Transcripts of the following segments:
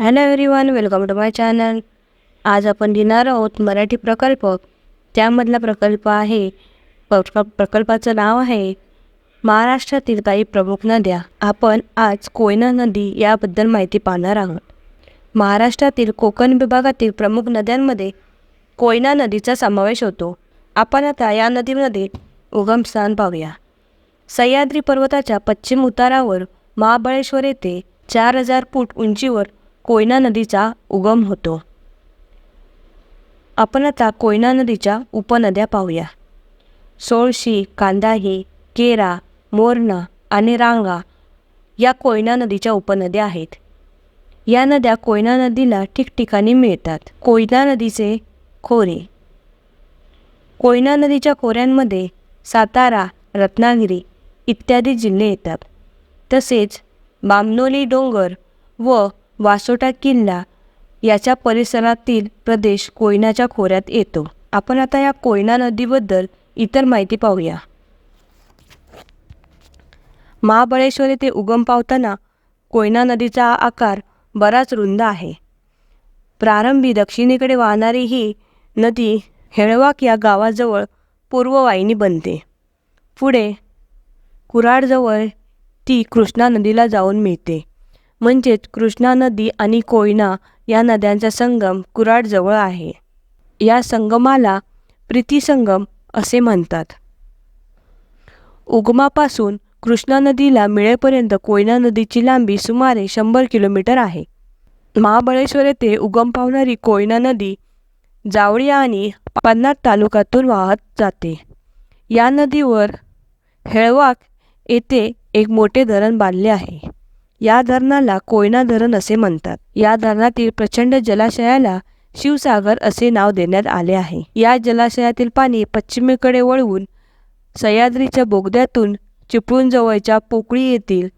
Hello everyone welcome to my channel आज आपण लिहिणार आहोत मराठी प्रकल्प. त्यामधला प्रकल्प आहे प्रकल्पाचं नाव आहे महाराष्ट्रातील काही प्रमुख नद्या. आपण आज कोयना नदी याबद्दल माहिती पाहणार आहोत. महाराष्ट्रातील कोकण विभागातील प्रमुख नद्यांमध्ये कोयना नदीचा समावेश होतो. आपण आता या नदीमध्ये उगमस्थान पाहूया. सह्याद्री पर्वताच्या पश्चिम उतारावर महाबळेश्वर येथे चार हजार फूट उंचीवर कोयना नदीचा उगम होतो. आपण आता कोयना नदीच्या उपनद्या पाहूया. सोळशी कांदाही केरा मोरणा आणि रांगा या कोयना नदीच्या उपनद्या आहेत. या नद्या कोयना नदीला ठिकठिकाणी मिळतात. कोयना नदीचे खोरे. कोयना नदीच्या खोऱ्यांमध्ये सातारा रत्नागिरी इत्यादी जिल्हे येतात. तसेच बामनोली डोंगर व वासोटा किल्ला याच्या परिसरातील प्रदेश कोयनाच्या खोऱ्यात येतो. आपण आता या कोयना नदीबद्दल इतर माहिती पाहूया. महाबळेश्वर येथे उगम पावताना कोयना नदीचा आकार बराच रुंद आहे. प्रारंभी दक्षिणेकडे वाहणारी ही नदी हेळवाक या गावाजवळ पूर्ववाहिनी बनते. पुढे कुराडजवळ ती कृष्णा नदीला जाऊन मिळते. म्हणजेच कृष्णा नदी आणि कोयना या नद्यांचा संगम कुराडजवळ आहे. या संगमाला प्रीतिसंगम असे म्हणतात. उगमापासून कृष्णा नदीला मिळेपर्यंत कोयना नदीची लांबी सुमारे शंभर किलोमीटर आहे. महाबळेश्वर येथे उगम पावणारी कोयना नदी जावळी आणि पन्नाट तालुक्यातून वाहत जाते. या नदीवर हेळवाक येथे एक मोठे धरण बांधले आहे. या धरणाला कोयना धरण असे म्हणतात. या धरणातील प्रचंड जलाशयाला शिवसागर असे नाव देण्यात आले आहे. या जलाशयातील पाणी पश्चिमेकडे वळवून सह्याद्रीच्या बोगद्यातून चिपळूण जवळच्या पोकळी येथील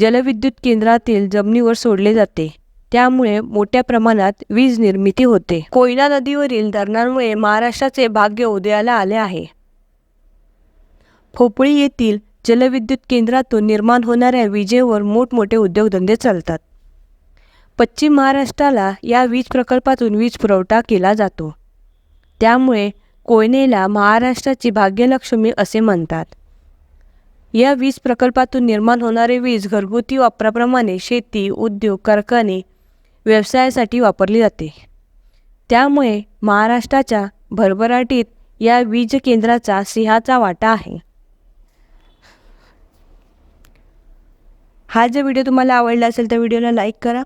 जलविद्युत केंद्रातील जमिनीवर सोडले जाते. त्यामुळे मोठ्या प्रमाणात वीज निर्मिती होते. कोयना नदीवरील धरणांमुळे महाराष्ट्राचे भाग्य उदयाला आले आहे. खोपळी येथील जलविद्युत केंद्रातून निर्माण होणाऱ्या विजेवर मोठमोठे उद्योगधंदे चालतात. पश्चिम महाराष्ट्राला या वीज प्रकल्पातून वीज पुरवठा केला जातो. त्यामुळे कोयनेला महाराष्ट्राची भाग्यलक्ष्मी असे म्हणतात. या वीज प्रकल्पातून निर्माण होणारे वीज घरगुती वापराप्रमाणे शेती उद्योग कारखाने व्यवसायासाठी वापरली जाते. त्यामुळे महाराष्ट्राच्या भरभराटीत या वीज केंद्राचा सिंहाचा वाटा आहे. हा जर व्हिडिओ तुम्हाला आवडला असेल तर व्हिडिओला लाईक करा.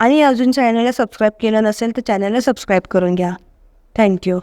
आणि अजून चॅनलला सबस्क्राईब केलं नसेल तर चॅनलला सबस्क्राईब करून घ्या. थँक्यू.